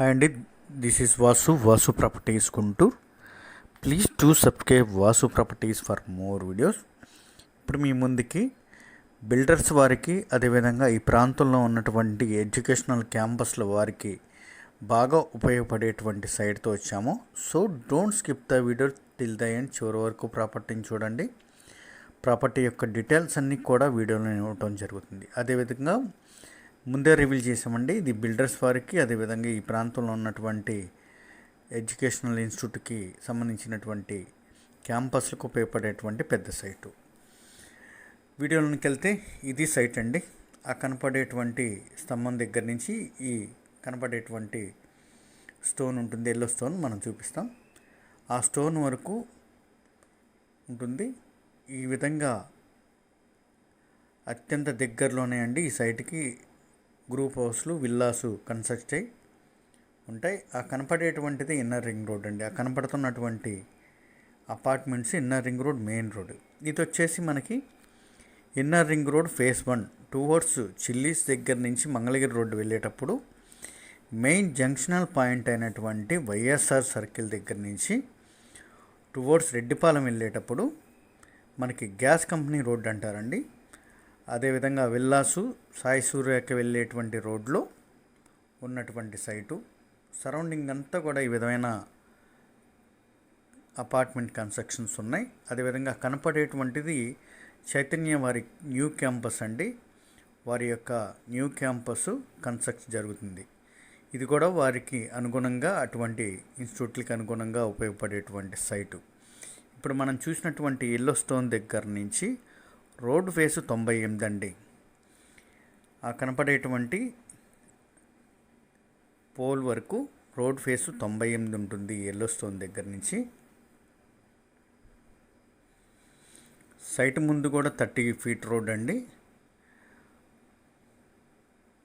Hi అండి this is Vasu Vasu properties Guntur please to subscribe Vasu properties for more videos. ఇప్పుడు మీ ముందుకి builders వారికి అదేవిధంగా ఈ ప్రాంతంలో ఉన్నటువంటి ఎడ్యుకేషనల్ క్యాంపస్ల వారికి బాగా ఉపయోగపడేటువంటి సైట్తో వచ్చాము. So don't skip the video till the end. చివరి వరకు ప్రాపర్టీని చూడండి. ప్రాపర్టీ యొక్క డీటెయిల్స్ అన్నీ కూడా వీడియోలో ఇవ్వటం జరుగుతుంది. అదేవిధంగా ముందే రివీల్ చేసామండి ఇది బిల్డర్స్ వారికి అదేవిధంగా ఈ ప్రాంతంలో ఉన్నటువంటి ఎడ్యుకేషనల్ ఇన్స్టిట్యూట్కి సంబంధించినటువంటి క్యాంపస్లకు ఉపయోగపడేటువంటి పెద్ద సైటు. వీడియోలోకి వెళ్తే ఇది సైట్ అండి. ఆ కనపడేటువంటి స్తంభం దగ్గర నుంచి ఈ కనపడేటువంటి స్టోన్ ఉంటుంది ఎల్లో స్టోన్ మనం చూపిస్తాం. ఆ స్టోన్ వరకు ఉంటుంది. ఈ విధంగా అత్యంత దగ్గరలోనే అండి ఈ సైట్కి గ్రూప్ హౌస్లు విల్లాసు కన్స్ట్రక్ట్ అయి ఉంటాయి. ఆ కనపడేటువంటిది ఇన్నర్ రింగ్ రోడ్ అండి. ఆ కనపడుతున్నటువంటి apartments inner ring road main road. ఇది వచ్చేసి మనకి inner ring road phase one towards Chillies దగ్గర నుంచి మంగళగిరి రోడ్డు వెళ్ళేటప్పుడు మెయిన్ జంక్షనల్ పాయింట్ అయినటువంటి వైఎస్ఆర్ సర్కిల్ దగ్గర నుంచి టువర్డ్స్ రెడ్డిపాలెం వెళ్ళేటప్పుడు మనకి గ్యాస్ కంపెనీ రోడ్ అంటారండి. అదేవిధంగా విల్లాసు సాయి సూర్యకి వెళ్ళేటువంటి రోడ్లో ఉన్నటువంటి సైటు. సరౌండింగ్ అంతా కూడా ఈ విధమైన అపార్ట్మెంట్ కన్స్ట్రక్షన్స్ ఉన్నాయి. అదేవిధంగా కనపడేటువంటిది చైతన్య వారి న్యూ క్యాంపస్ అండి. వారి యొక్క న్యూ క్యాంపస్ కన్స్ట్రక్ట్ జరుగుతుంది. ఇది కూడా వారికి అనుగుణంగా అటువంటి ఇన్స్టిట్యూట్లకి అనుగుణంగా ఉపయోగపడేటువంటి సైటు. ఇప్పుడు మనం చూసినటువంటి ఎల్లో స్టోన్ దగ్గర నుంచి రోడ్డు ఫేసు తొంభై ఎనిమిది అండి. ఆ కనపడేటువంటి పోల్ వరకు రోడ్ ఫేసు తొంభై ఎనిమిది ఉంటుంది ఎల్లో స్టోన్ దగ్గర నుంచి. సైట్ ముందు కూడా థర్టీ ఫీట్ రోడ్ అండి.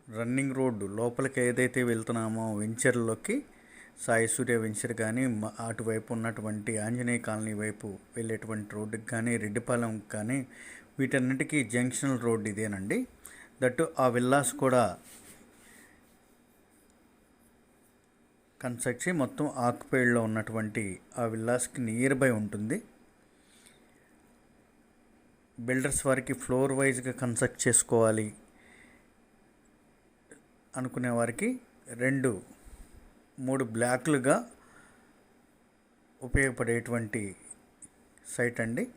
రన్నింగ్ రోడ్డు లోపలికి ఏదైతే వెళ్తున్నామో వెంచర్లోకి సాయి సూర్య వెంచర్ కానీ అటువైపు ఉన్నటువంటి ఆంజనేయ కాలనీ వైపు వెళ్ళేటువంటి రోడ్డుకి కానీ రెడ్డిపాలెం కానీ వీటన్నిటికీ జంక్షనల్ రోడ్ ఇదేనండి. దట్టు ఆ విల్లాస్ కూడా కన్స్ట్రక్ట్ చేసి మొత్తం ఆకుపేళ్ళలో ఉన్నటువంటి ఆ విల్లాస్కి నియర్ బై ఉంటుంది. బిల్డర్స్ వారికి ఫ్లోర్ వైజ్గా కన్స్ట్రక్ట్ చేసుకోవాలి అనుకునే వారికి రెండు మూడు బ్లాక్లుగా ఉపయోగపడేటువంటి సైట్ అండి.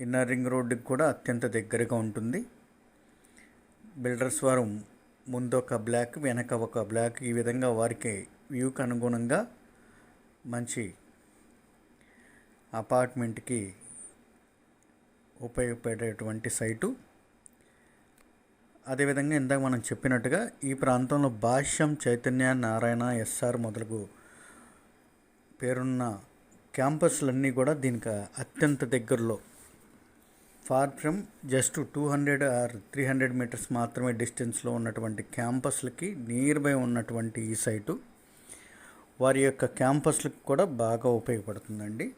ఇన్నర్ రింగ్ రోడ్డుకి కూడా అత్యంత దగ్గరగా ఉంటుంది. బిల్డర్స్ వారు ముందు ఒక బ్లాక్ వెనక ఒక బ్లాక్ ఈ విధంగా వారికి వ్యూకి అనుగుణంగా మంచి అపార్ట్మెంట్కి ఉపయోగపడేటువంటి సైటు. అదేవిధంగా ఇందాక మనం చెప్పినట్టుగా ఈ ప్రాంతంలో భాష్యం చైతన్య నారాయణ ఎస్ఆర్ మొదలగు పేరున్న క్యాంపస్లన్నీ కూడా దీనికి అత్యంత దగ్గరలో. Far from just two hundred or three hundred metres మాత్రమే డిస్టెన్స్లో ఉన్నటువంటి క్యాంపస్లకి నియర్ బై ఉన్నటువంటి ఈ సైటు వారి యొక్క క్యాంపస్లకు కూడా బాగా ఉపయోగపడుతుందండి.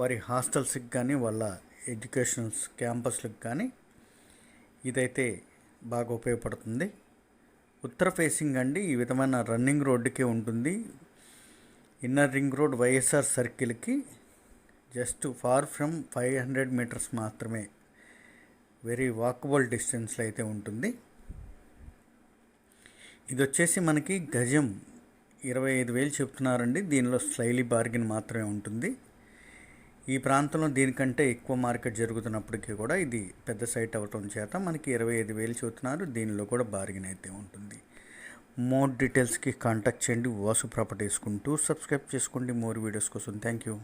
వారి హాస్టల్స్కి కానీ వాళ్ళ ఎడ్యుకేషన్స్ క్యాంపస్లకు కానీ ఇదైతే బాగా ఉపయోగపడుతుంది. ఉత్తర ఫేసింగ్ అండి ఈ విధమైన రన్నింగ్ రోడ్డుకే ఉంటుంది. Inner ring road YSR సర్కిల్కి just far from five hundred metres మాత్రమే. వెరీ వాకబుల్ డిస్టెన్స్లో అయితే ఉంటుంది. ఇది వచ్చేసి మనకి గజం. ఇరవై ఐదు వేలు చెప్తున్నారండి. దీనిలో స్లైలీ బార్గెన్ మాత్రమే ఉంటుంది. ఈ ప్రాంతంలో దీనికంటే ఎక్కువ మార్కెట్ జరుగుతున్నప్పటికీ కూడా ఇది పెద్ద సైట్ అవటం చేత మనకి ఇరవై ఐదు వేలు చెబుతున్నారు. దీనిలో కూడా బార్గెన్ అయితే ఉంటుంది. మోర్ డీటెయిల్స్కి కాంటాక్ట్ చేయండి. వాసు ప్రాపర్టీస్ కుంటూ సబ్స్క్రైబ్ చేసుకోండి. మోర్ వీడియోస్ కోసం. Thank you